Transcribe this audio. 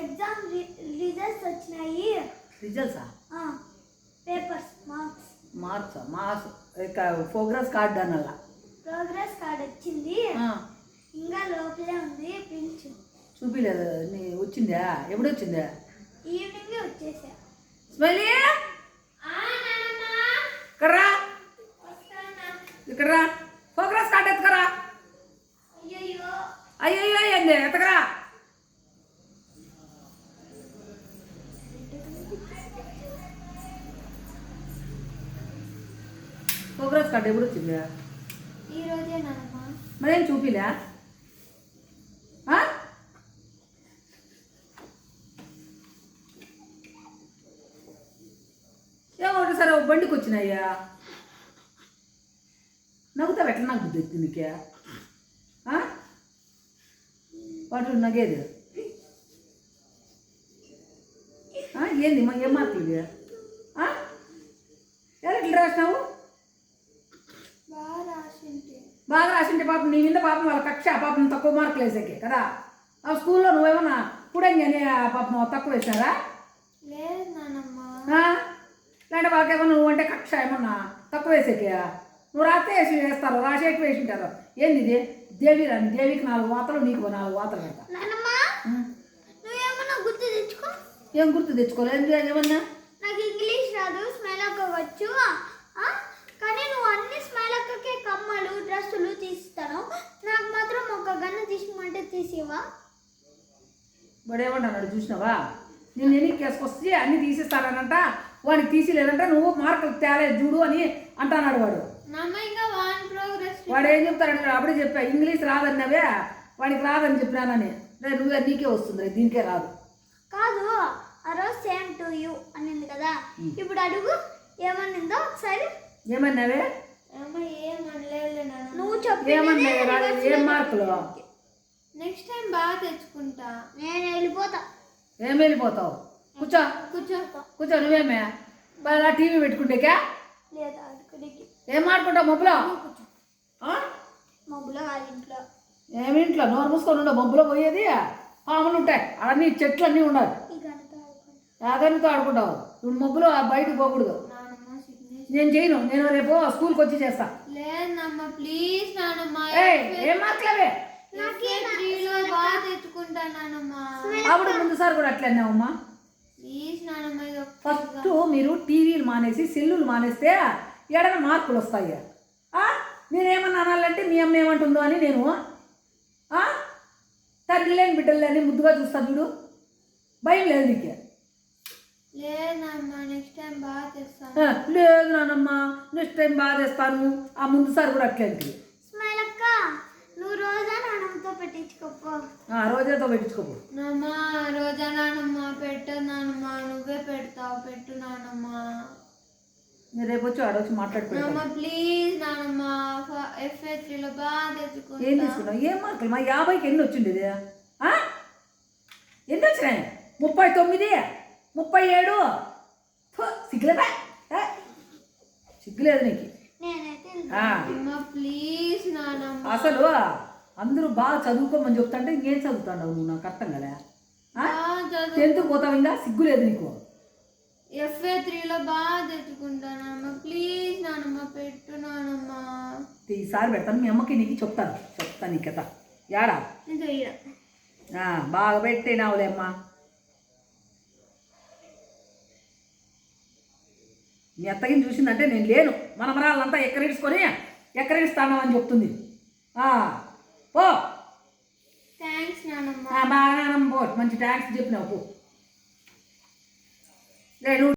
Exam results వచ్చినాయి. రిజల్ట్సా? Papers marks. Marks? Marks progress card అన్నలా? Progress card వచ్చింది. ఇంకా లోపలే ఉంది ప్రింట్. చూపిలేదు నీ వచ్చిందా? ఎప్పుడు వచ్చిందా ఈవినింగ్ వచ్చేసా. స్మైలీ ఇక్కడ రా ఇక్కడ రా ప్రోగ్రెస్ కార్డు ఎత్తుకరా అయ్యయ్యో అయ్యో ఏంది ఎత్తకరా ప్రోగ్రెస్ కార్డు ఎప్పుడు వచ్చిందా? మరేం చూపిలే? ఏమో సరే బండికి వచ్చినాయ్యా. నవ్వుతావు? ఎట్లా నాకు బుద్ధి నీకే? వాటి నగేది? ఏంది? మా ఏం మార్కులు ఎలా ఇట్లా రాసినావు బాగా రాసింటే బాగా రాసింటే పాపం నీ మీద పాపం వాళ్ళ కక్ష పాపం తక్కువ మార్కులు వేసాకే కదా? ఆ స్కూల్లో నువ్వేమన్నా పుడంగానే పాపం తక్కువ ఆ? లేదంటే వాళ్ళకేమన్నా నువ్వు అంటే కక్ష ఏమన్నా తక్కువ వేసేకే? నువ్వు రాస్తే వేసి వేస్తారు రాసేటి వేసి ఉంటారు ఏంది ఇది? దేవి రాని దేవికి నాలుగు వాతలు నీకు నాలుగు వాతలు పెడతా ఏం గుర్తు తెచ్చుకోలేదు ఏమన్నా? నాకు ఇంగ్లీష్ రాదు తీసిమంటే తీసివా వాడు ఏమంటున్నాడు చూసినావా? నేను ఎన్ని కేసుకొస్తే అన్ని తీసిస్తానంట వాడికి తీసిలేదంట నువ్వు మార్కులు తేలేదు చూడు అని అంటున్నాడు వాడు. నమ్మ ఇంకా వన్ ప్రోగ్రెస్ వాడు ఏం చెప్తాడంటే అప్పుడే చెప్పా ఇంగ్లీష్ రాదన్నవే వాడికి రాదని చెప్పినానని. రే నువ్వే నీకే వస్తుంది రే దీనికే రాదు. కాదు ఆ రోజు సేమ్ టు యూ అనింది కదా. ఇప్పుడు అడుగు ఏమనిందో ఒకసారి. ఏమన్నావే? నువ్వు చెప్పు ఏమన్నావే రాదు ఏం మార్కులు? నెక్స్ట్ టైం బాగా తెచ్చుకుంటా. నేను వెళ్ళిపోతా. ఏం వెళ్ళిపోతావు? కూర్చో. కూర్చో. కూర్చో నువ్వేమే? బాగా టీవీ పెట్టుకుంటేకా లేదా అక్కడికి ఏం మాడుకుంటావు మబ్బులో? ఆ? మబ్బులో కాదు ఇంట్లో. ఏమి ఇంట్లో? నోరు మూసుకొని ఉండవు మబ్బులో పోయేది పాములు ఉంటాయి. అన్నీ చెట్లు అన్నీ ఉండాలి యాదనితో ఆడుకుంటావు. నువ్వు మబ్బులో బయటకు పోకూడదు. నేను చేయను. నేను రేపు స్కూల్కి వచ్చి చేస్తా. లేదమ్మా ప్లీజ్ నానమ్మ ఏం మార్కులవే అప్పుడు ముందుసారి కూడా అట్లే అన్నావమ్మా ప్లీజ్ నానమ్మ ఇది ఫస్ట్ మీరు టీవీలు మానేసి సెల్లులు మానేస్తే ఎడన మార్కులు వస్తాయి. ఆ? నేనేమన్నా అనాలంటే మీ అమ్మ ఏమంటుందో అని నేను? తండ్రి లేని బిడ్డలు లేని ముద్దుగా చూస్తాను చూడు. భయం లేదు నీకు? లేదు నానమ్మ నెక్స్ట్ టైం బాగా తెస్తాను ఆ ముందుసారి కూడా అట్లే అంటుంది స్మైల్ అక్క నువ్వు రోజా నానమ్మతో పెట్టించుకోపో ఆ, రోజాతో పెట్టించుకోపు. నానమ్మ రోజా నానమ్మ పెట్టు నానమ్మ నువ్వే పెడతావు పెట్టు నానమ్మ. నేను రేపు వచ్చి ఆడొచ్చి మాట్లాడుకుంటాను నానమ్మ ప్లీజ్ నానమ్మ ఎఫ్ఏ త్రీలో బాగా ఏం తెచ్చుకుంటా తీసుకున్నావు ఏం మార్కులు? మా యాభైకి ఎన్ని వచ్చిండేది? ఎన్ని వచ్చినాయి? ముప్పై తొమ్మిది ముప్పై ఏడు. సిగ్గులేదా? ఏ? సిగ్గులేదు నీకు. ప్లీజ్ నానమ్మ. అసలు అందరూ బాగా చదువుకోమని చెప్తాంటే ఇంకేం చదువుతాండవు నువ్వు? నాకు అర్థం కదా టెన్త్ పోతావు ఇంకా సిగ్గులేదు నీకు. ఎఫ్ఏ త్రీలో బాగా తెచ్చుకుంటానమ్మ ప్లీజ్ నానమ్మ పెట్టు నానమ్మ ఈసారి పెడతాను మీ అమ్మకి నీకు చెప్తాను చెప్తాను నీ కథ. యాడా? బాగా పెట్టినావులే అమ్మా. మీ అత్తగిని చూసిందంటే నేను లేను. మనమరాళ్ళంతా ఎక్కరిడ్చుకొని ఎక్కరిస్తాను అని చెప్తుంది మంచి థ్యాంక్స్ చెప్పినావు పో లే నువ్వు